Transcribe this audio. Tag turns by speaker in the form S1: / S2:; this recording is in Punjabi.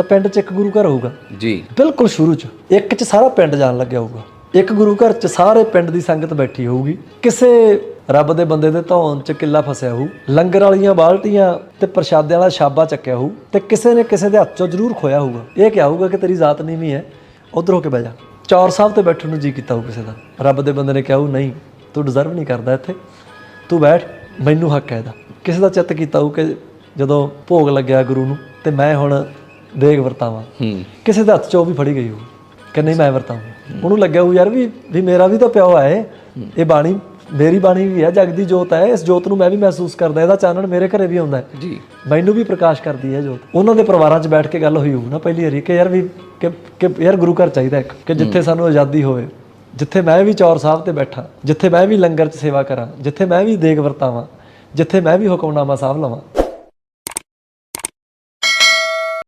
S1: ਤਾਂ ਪਿੰਡ 'ਚ ਇੱਕ ਗੁਰੂ ਘਰ ਹੋਊਗਾ।
S2: ਜੀ।
S1: ਬਿਲਕੁਲ ਸ਼ੁਰੂ 'ਚ। ਇੱਕ 'ਚ ਸਾਰਾ ਪਿੰਡ ਜਾਣ ਲੱਗਿਆ ਹੋਊਗਾ। ਇੱਕ ਗੁਰੂ ਘਰ 'ਚ ਸਾਰੇ ਪਿੰਡ ਦੀ ਸੰਗਤ ਬੈਠੀ ਹੋਊਗੀ। ਕਿਸੇ ਰੱਬ ਦੇ ਬੰਦੇ ਦੇ ਧੌਣ 'ਚ ਕਿੱਲਾ ਫਸਿਆ ਹੋਊ। ਲੰਗਰ ਵਾਲੀਆਂ ਬਾਲਟੀਆਂ ਤੇ ਪ੍ਰਸ਼ਾਦਿਆਂ ਵਾਲਾ ਛਾਬਾ ਚੱਕਿਆ ਹੋਊ ਤੇ ਕਿਸੇ ਨੇ ਕਿਸੇ ਦੇ ਹੱਥ 'ਚੋਂ ਜ਼ਰੂਰ ਖੋਇਆ ਹੋਊਗਾ। ਇਹ ਕਿਹਾ ਹੋਊਗਾ ਕਿ ਤੇਰੀ ਜ਼ਾਤ ਨੀਵੀਂ ਹੈ। ਉਧਰ ਹੋ ਕੇ ਬਹਿ ਜਾ। ਚੌਰ ਸਾਹਿਬ ਤੇ ਬੈਠਣ ਨੂੰ ਜੀ ਕੀਤਾ ਹੋਊ ਕਿਸੇ ਦਾ। ਰੱਬ ਦੇ ਬੰਦੇ ਨੇ ਕਿਹਾ ਹੋਊ ਨਹੀਂ ਤੂੰ ਡਿਜ਼ਰਵ ਨਹੀਂ ਕਰਦਾ ਇੱਥੇ। ਤੂੰ ਬੈਠ ਮੈਨੂੰ ਹੱਕ ਹੈ ਇਹਦਾ। ਕਿਸੇ ਦਾ ਚਿੱਤ ਕੀਤਾ ਹੋਊ ਕਿ ਜਦੋਂ ਭੋਗ ਲੱਗਿਆ ਗੁਰੂ ਨੂੰ ਤੇ ਮੈਂ ਹੁਣ ਦੇਗ ਵਰਤਾਵਾਂ।
S2: ਹੂੰ।
S1: ਕਿਸੇ ਦੇ ਹੱਥ 'ਚ ਉਹ ਵੀ ਫੜੀ ਗਈ ਹੋ ਕਿ ਨਹੀਂ ਮੈਂ ਵਰਤਾਉਂਗਾ ਉਹਨੂੰ ਲੱਗਿਆ ਉਹ ਯਾਰ ਵੀ ਵੀ ਮੇਰਾ ਵੀ ਤਾਂ ਪਿਓ ਹੈ ਇਹ। ਬਾਣੀ ਮੇਰੀ ਬਾਣੀ ਵੀ ਹੈ ਜਗ ਦੀ ਜੋਤ ਹੈ। ਇਸ ਜੋਤ ਨੂੰ ਮੈਂ ਵੀ ਮਹਿਸੂਸ ਕਰਦਾ ਇਹਦਾ ਚਾਨਣ ਮੇਰੇ ਘਰੇ ਵੀ ਆਉਂਦਾ ਹੈ।
S2: ਜੀ।
S1: ਮੈਨੂੰ ਵੀ ਪ੍ਰਕਾਸ਼ ਕਰਦੀ ਹੈ ਜੋਤ। ਉਹਨਾਂ ਦੇ ਪਰਿਵਾਰਾਂ 'ਚ ਬੈਠ ਕੇ ਗੱਲ ਹੋਈ ਹੋਊ ਨਾ ਪਹਿਲੀ ਵਾਰੀ ਕਿ ਯਾਰ ਵੀ ਕਿ ਕਿ ਯਾਰ ਗੁਰੂ ਘਰ ਚਾਹੀਦਾ ਇੱਕ ਕਿ ਜਿੱਥੇ ਸਾਨੂੰ ਆਜ਼ਾਦੀ ਹੋਵੇ। ਜਿੱਥੇ ਮੈਂ ਵੀ ਚੌਰ ਸਾਹਿਬ ਤੇ ਬੈਠਾ ਜਿੱਥੇ ਮੈਂ ਵੀ ਲੰਗਰ 'ਚ ਸੇਵਾ ਕਰਾਂ ਜਿੱਥੇ ਮੈਂ ਵੀ ਦੇਗ ਵਰਤਾਵਾਂ ਜਿੱਥੇ ਮੈਂ ਵੀ ਹੁਕਮਨਾਮਾ ਸਾਹਿਬ ਲਵਾਂ।